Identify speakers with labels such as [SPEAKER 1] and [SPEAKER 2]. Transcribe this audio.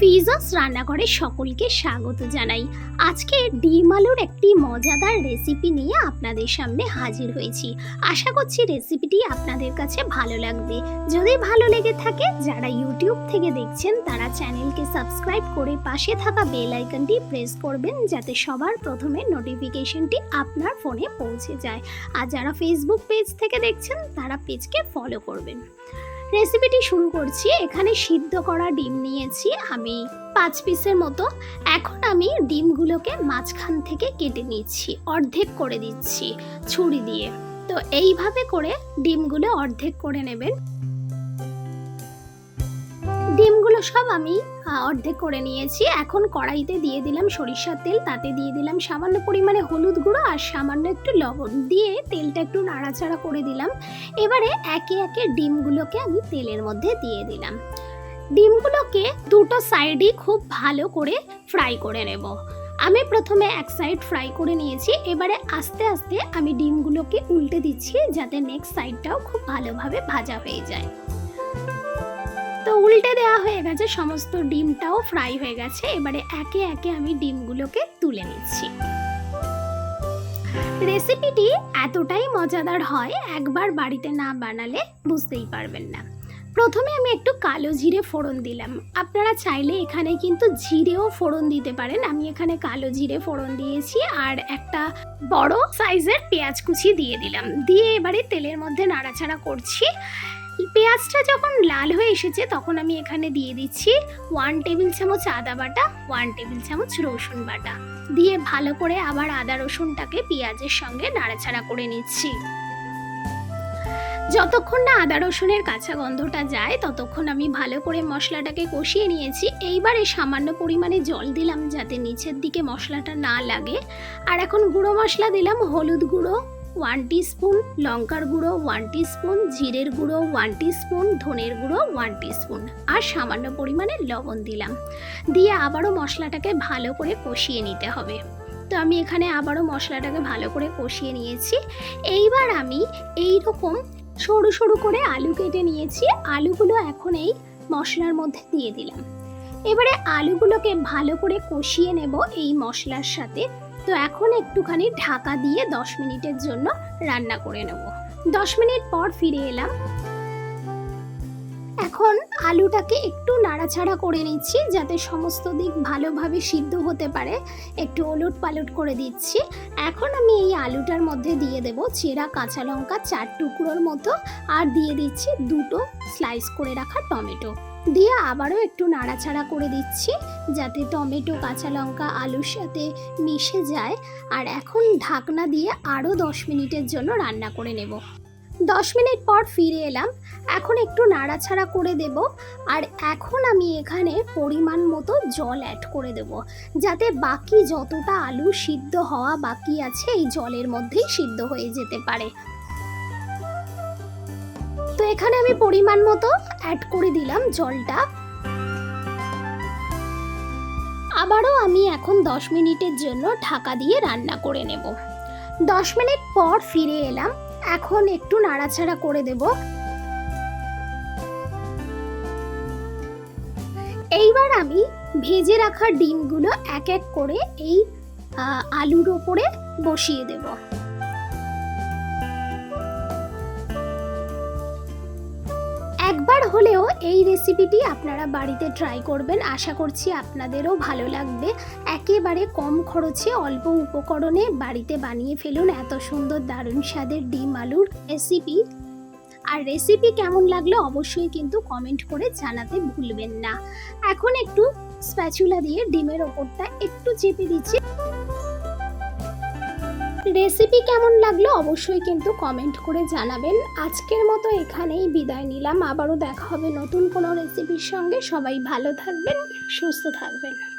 [SPEAKER 1] ফিজাস রান্নাঘরে সকলকে স্বাগত জানাই। আজকে ডিম আলুর একটি মজাদার রেসিপি নিয়ে আপনাদের সামনে হাজির হয়েছি। আশা করছি রেসিপিটি আপনাদের কাছে ভালো লাগবে। যদি ভালো লেগে থাকে, যারা ইউটিউব থেকে দেখছেন, তারা চ্যানেলকে সাবস্ক্রাইব করে পাশে থাকা বেল আইকনটি প্রেস করবেন, যাতে সবার প্রথমে নোটিফিকেশনটি আপনার ফোনে পৌঁছে যায়। আর যারা ফেসবুক পেজ থেকে দেখছেন, তারা পেজকে ফলো করবেন। রেসিপিটি শুরু করছি। এখানে সিদ্ধ করা ডিম নিয়েছি আমি পাঁচ পিসের মতো। এখন আমি ডিমগুলোকে মাঝখান থেকে কেটে নিচ্ছি, অর্ধেক করে দিচ্ছি ছুরি দিয়ে। তো এইভাবে করে ডিমগুলো অর্ধেক করে নেবেন। ডিমগুলো সব আমি অর্ধেক করে নিয়েছি। এখন কড়াইতে দিয়ে দিলাম সরিষার তেল, তাতে দিয়ে দিলাম সামান্য পরিমাণে হলুদ গুঁড়ো আর সামান্য একটু লবণ। দিয়ে তেলটা একটু নাড়াচাড়া করে দিলাম। এবারে একে একে ডিমগুলোকে আমি তেলের মধ্যে দিয়ে দিলাম। ডিমগুলোকে দুটো সাইডই খুব ভালো করে ফ্রাই করে নেব। আমি প্রথমে এক সাইড ফ্রাই করে নিয়েছি। এবারে আস্তে আস্তে আমি ডিমগুলোকে উল্টে দিচ্ছি যাতে নেক্সট সাইডটাও খুব ভালোভাবে ভাজা হয়ে যায়। তো উল্টে দেওয়া হয়ে গেছে, সমস্ত ডিমটাও ফ্রাই হয়ে গেছে। এবারে একে একে আমি ডিমগুলোকে তুলে নিচ্ছি। রেসিপিটি এতটাই মজাদার হয়, একবার বাড়িতে না বানালে বুঝতেই পারবেন না। প্রথমে আমি একটু কালো জিরে ফোড়ন দিলাম। আপনারা চাইলে এখানে কিন্তু জিরেও ফোড়ন দিতে পারেন। আমি এখানে কালো জিরে ফোড়ন দিয়েছি আর একটা বড় সাইজের পেঁয়াজ কুচি দিয়ে দিলাম। দিয়ে এবারে তেলের মধ্যে নাড়াচাড়া করছি। পেঁয়াজটা যখন লাল হয়ে এসেছে, তখন আমি এখানে দিয়ে দিচ্ছি ওয়ান টেবিল চামচ আদা বাটা ওয়ান টেবিল চামচ রসুন বাটা। দিয়ে ভালো করে আবার আদা রসুনটাকে পেঁয়াজের সঙ্গে নাড়াচাড়া করে নিচ্ছি। যতক্ষণ না আদা রসুনের কাঁচা গন্ধটা যায়, ততক্ষণ আমি ভালো করে মশলাটাকে কষিয়ে নিয়েছি। এইবারে সামান্য পরিমাণে জল দিলাম যাতে নিচের দিকে মশলাটা না লাগে। আর এখন গুঁড়ো মশলা দিলাম হলুদ গুঁড়ো। ওয়ান স্পুন লঙ্কার গুঁড়ো ওয়ান স্পুন জিরের গুঁড়ো ওয়ান স্পুন ধনের গুঁড়ো ওয়ান স্পুন আর সামান্য পরিমাণে লবণ দিলাম। দিয়ে আবারও মশলাটাকে ভালো করে কষিয়ে নিতে হবে। তো আমি এখানে আবারও মশলাটাকে ভালো করে কষিয়ে নিয়েছি। এইবার আমি এই রকম সরু সরু করে আলু কেটে নিয়েছি। আলুগুলো এখন এই মশলার মধ্যে দিয়ে দিলাম। এবারে আলুগুলোকে ভালো করে কষিয়ে নেব এই মশলার সাথে। তো এখন একটুখানি ঢাকা দিয়ে দশ মিনিটের জন্য রান্না করে নেব। দশ মিনিট পর ফিরে এলাম। এখন আলুটাকে একটু নাড়াচাড়া করে নিচ্ছি, যাতে সমস্ত দিক ভালোভাবে সিদ্ধ হতে পারে। একটু ওলট পালট করে দিচ্ছি। এখন আমি এই আলুটার মধ্যে দিয়ে দেব চেরা কাঁচা লঙ্কা চার টুকরোর মতো। আর দিয়ে দিচ্ছি দুটো স্লাইস করে রাখা টমেটো। দিয়ে আবারও একটু নাড়াচাড়া করে দিচ্ছি যাতে টমেটো, কাঁচা লঙ্কা, আলুর সাথে মিশে যায়। আর এখন ঢাকনা দিয়ে আরও দশ মিনিটের জন্য রান্না করে নেব। দশ মিনিট পর ফিরে এলাম। এখন একটু নাড়াচাড়া করে দেব। আর এখন আমি এখানে পরিমাণ মতো জল অ্যাড করে দেব। যাতে বাকি যতটা আলু সিদ্ধ হওয়া বাকি আছে, এই জলের মধ্যেই সিদ্ধ হয়ে যেতে পারে। তো এখানে আমি পরিমাণ মতো অ্যাড করে দিলাম জলটা। আবারও আমি এখন দশ মিনিটের জন্য ঢাকা দিয়ে রান্না করে নেব। দশ মিনিট পর ফিরে এলাম। এখন একটু নাড়াচাড়া করে দেব। এইবার আমি ভেজে রাখা ডিমগুলো এক এক করে এই আলুর ওপরে বসিয়ে দেব। একবার হলেও এই রেসিপিটি আপনারা বাড়িতে ট্রাই করবেন। আশা করছি আপনাদেরও ভালো লাগবে। একেবারে কম খরচে অল্প উপকরণে বাড়িতে বানিয়ে ফেলুন এত সুন্দর দারুণ স্বাদের ডিম আলুর রেসিপি আর রেসিপি কেমন লাগল অবশ্যই কিন্তু কমেন্ট করে জানাতে ভুলবেন না। এখন একটু স্প্যাচুলা দিয়ে ডিমের ওপরটা একটু চেপে দিচ্ছি। রেসিপি কেমন লাগল অবশ্যই কিন্তু কমেন্ট করে জানাবেন। আজকের মতো এখানেই বিদায় নিলাম। আবারও দেখা হবে নতুন কোনো রেসিপির সঙ্গে। সবাই ভালো থাকবেন, সুস্থ থাকবেন।